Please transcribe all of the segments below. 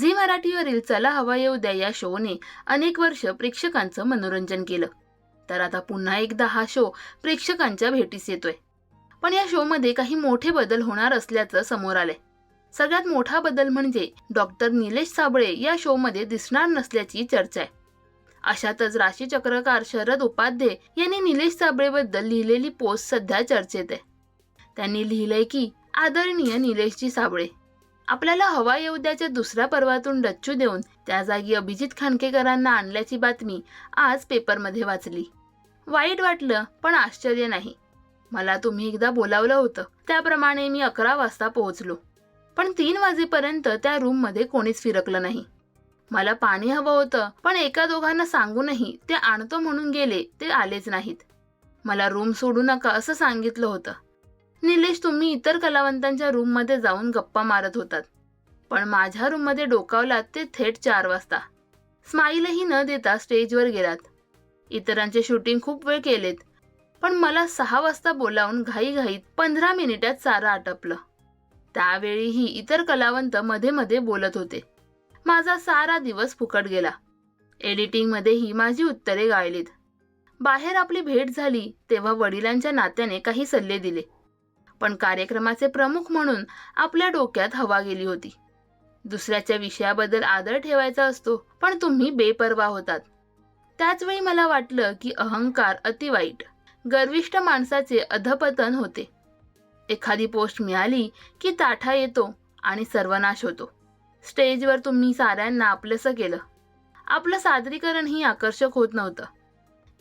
Zee मराठीवरील चला हवा येऊ द्या या शोने अनेक वर्ष प्रेक्षकांचं मनोरंजन केलं. तर आता पुन्हा एकदा हा शो प्रेक्षकांच्या भेटीस येतोय. पण या शोमध्ये काही मोठे बदल होणार असल्याचं समोर आलंय. सगळ्यात मोठा बदल म्हणजे डॉक्टर निलेश साबळे या शोमध्ये दिसणार नसल्याची चर्चा आहे. अशातच राशीचक्रकार शरद उपाध्ये यांनी निलेश साबळेबद्दल लिहिलेली पोस्ट सध्या चर्चेत आहे. त्यांनी लिहिलंय की आदरणीय निलेशजी साबळे आपल्याला हवा येऊ द्याच्या दुसऱ्या पर्वातून डच्चू देऊन त्या जागी अभिजित खानकेकरांना आणल्याची बातमी आज पेपरमध्ये वाचली. वाईट वाटलं पण आश्चर्य नाही. मला तुम्ही एकदा बोलावलं होतं. त्याप्रमाणे मी अकरा वाजता पोहोचलो. पण तीन वाजेपर्यंत त्या रूममध्ये कोणीच फिरकलं नाही. मला पाणी हवं होतं पण एका दोघांना सांगूनही ते आणतो म्हणून गेले ते आलेच नाहीत. मला रूम सोडू नका असं सांगितलं होतं. निलेश तुम्ही इतर कलावंतांच्या रूममध्ये जाऊन गप्पा मारत होतात. पण माझ्या रूममध्ये डोकावलात ते थेट चार वाजता. स्माईलही न देता स्टेजवर गेलात. इतरांचे शूटिंग खूप वेळ केलेत. पण मला सहा वाजता बोलावून घाईघाईत पंधरा मिनिटात सारं आटपलं. त्यावेळीही इतर कलावंत मध्ये मध्ये बोलत होते. माझा सारा दिवस फुकट गेला. एडिटिंगमध्येही माझी उत्तरे गाळलीत बाहेर आपली भेट झाली तेव्हा वडिलांच्या नात्याने काही सल्ले दिले. पण कार्यक्रमाचे प्रमुख म्हणून आपल्या डोक्यात हवा गेली होती. दुसऱ्याच्या विषयाबद्दल आदर ठेवायचा असतो पण तुम्ही बेपर्वा होतात. त्याचवेळी मला वाटलं की अहंकार अतिवाईट गर्विष्ठ माणसाचे अधपतन होते. एखादी पोस्ट मिळाली की ताठा येतो आणि सर्वनाश होतो. स्टेजवर तुम्ही साऱ्यांना आपलंसं केलं. आपलं सादरीकरणही आकर्षक होत नव्हतं.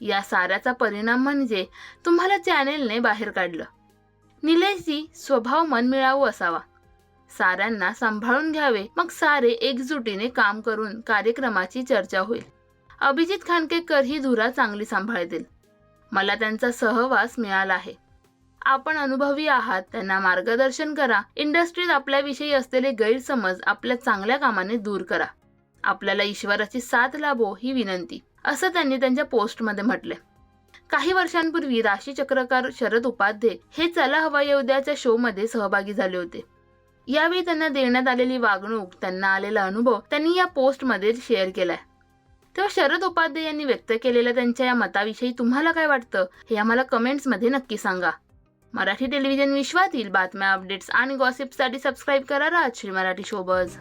या साऱ्याचा परिणाम म्हणजे तुम्हाला चॅनेलने बाहेर काढलं. निलेशजी स्वभाव मनमिळावू असावा. साऱ्यांना सांभाळून घ्यावे मग सारे एकजुटीने काम करून कार्यक्रमाची चर्चा होईल. अभिजित खानकेकर ही धुरा चांगली सांभाळतील. मला त्यांचा सहवास मिळाला आहे. आपण अनुभवी आहात त्यांना मार्गदर्शन करा. इंडस्ट्रीत आपल्याविषयी असलेले गैरसमज आपल्या चांगल्या कामाने दूर करा. आपल्याला ईश्वराची साथ लाभो ही विनंती. असं त्यांनी त्यांच्या पोस्टमध्ये म्हटले काही वर्षांपूर्वी राशी चक्रकार शरद उपाध्ये हे चला हवा येऊ शो शोमध्ये सहभागी झाले होते. यावेळी त्यांना देण्यात आलेली वागणूक त्यांना आलेला अनुभव त्यांनी या पोस्टमध्ये शेअर केलाय. तेव्हा शरद उपाध्ये यांनी व्यक्त केलेल्या त्यांच्या या मताविषयी तुम्हाला काय वाटतं? हे आम्हाला कमेंट्समध्ये नक्की सांगा. मराठी टेलिव्हिजन विश्वातील बातम्या अपडेट्स आणि गॉसिपसाठी सबस्क्राईब करा राजश्री मराठी शोबज